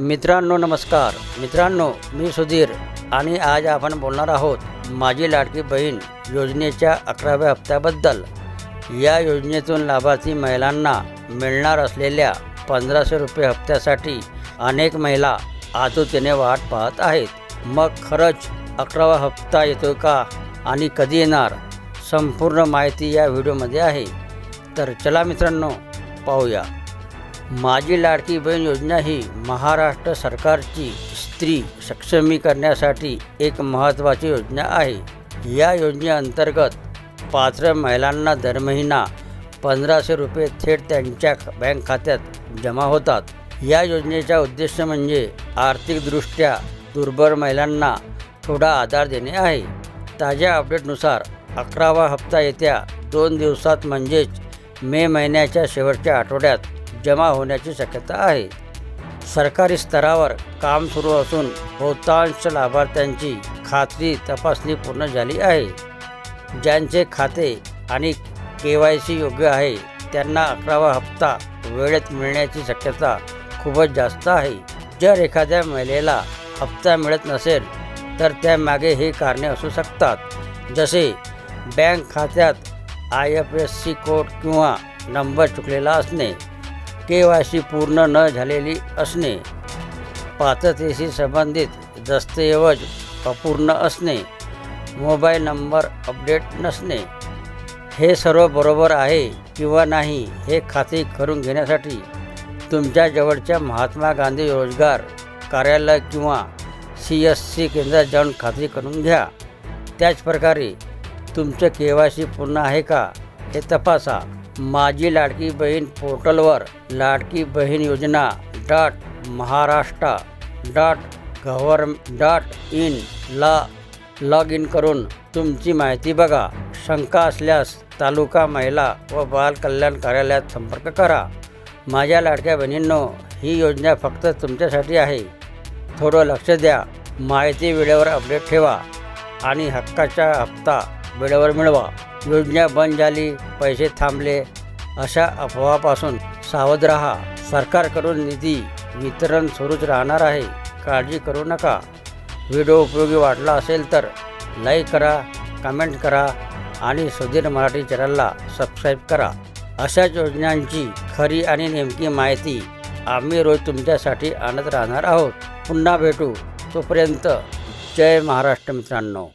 मित्रांनो नमस्कार. मित्रांनो मी सुधीर आणि आज आपण बोलणार आहोत माझी लाडकी बहीण योजनेच्या अकराव्या हप्त्याबद्दल. या योजनेतून लाभार्थी महिलांना मिळणार असलेल्या पंधराशे रुपये हप्त्यासाठी अनेक महिला आतुरतेने वाट पाहत आहेत. मग खरंच अकरावा हप्ता येतो का आणि कधी येणार? संपूर्ण माहिती या व्हिडिओमध्ये आहे. तर चला मित्रांनो पाहूया. माझी लाडकी बहीण योजना ही महाराष्ट्र सरकारची स्त्री सक्षमीकरणासाठी एक महत्त्वाची योजना आहे. या योजनेअंतर्गत पात्र महिलांना दर महिना पंधराशे रुपये थेट त्यांच्या बँक खात्यात जमा होतात. या योजनेचा उद्देश म्हणजे आर्थिकदृष्ट्या दुर्बल महिलांना थोडा आधार देणे आहे. ताज्या अपडेटनुसार अकरावा हप्ता येत्या दोन दिवसात म्हणजेच मे महिन्याच्या शेवटच्या आठवड्यात जमा होण्याची शक्यता आहे. सरकारी स्तरावर काम सुरू असून बहुतांश लाभार्थ्यांची खात्री तपासणी पूर्ण झाली आहे. ज्यांचे खाते आणि के वाय सी योग्य आहे त्यांना अकरावा हप्ता वेळेत मिळण्याची शक्यता खूपच जास्त आहे. जर एखाद्या महिलेला हप्ता मिळत नसेल तर त्यामागे हे कारणे असू शकतात. जसे बँक खात्यात I F S C code किंवा नंबर चुकलेला असणे. के वाय सी पूर्ण न झालेली असणे पात्रतेशी संबंधित दस्तऐवज अपूर्ण असणे मोबाईल नंबर अपडेट नसणे हे सर्व बरोबर आहे किंवा नाही हे खात्री करून घेण्यासाठी तुमच्या जवळच्या महात्मा गांधी रोजगार कार्यालय किंवा सी एस सी केंद्रात जाऊन खात्री करून घ्या. त्याचप्रकारे तुमचं के वाय सी पूर्ण आहे का हे तपासा. माझी लाडकी बहीण पोर्टलवर Ladki Bahin Yojana dot Maharashtra dot gov dot in ला लॉग इन करून तुमची माहिती बघा. शंका असल्यास तालुका महिला व बाल कल्याण कार्यालयात संपर्क करा. माझ्या लाडक्या बहिणींनो ही योजना फक्त तुमच्यासाठी आहे. थोडं लक्ष द्या. माहिती वेळेवर अपडेट ठेवा आणि हक्काचा हप्ता वेळेवर मिळवा. योजना बंद झाली पैसे थांबले अशा अफवापासून सावध राहा. सरकारकडून निधी वितरण सुरूच राहणार आहे. काळजी करू नका. व्हिडिओ उपयोगी वाटला असेल तर लाईक करा कमेंट करा आणि सुधीर मराठी चॅनलला सबस्क्राईब करा. अशाच योजनांची खरी आणि नेमकी माहिती आम्ही रोज तुमच्यासाठी आणत राहणार आहोत. पुन्हा भेटू. तोपर्यंत जय महाराष्ट्र मित्रांनो.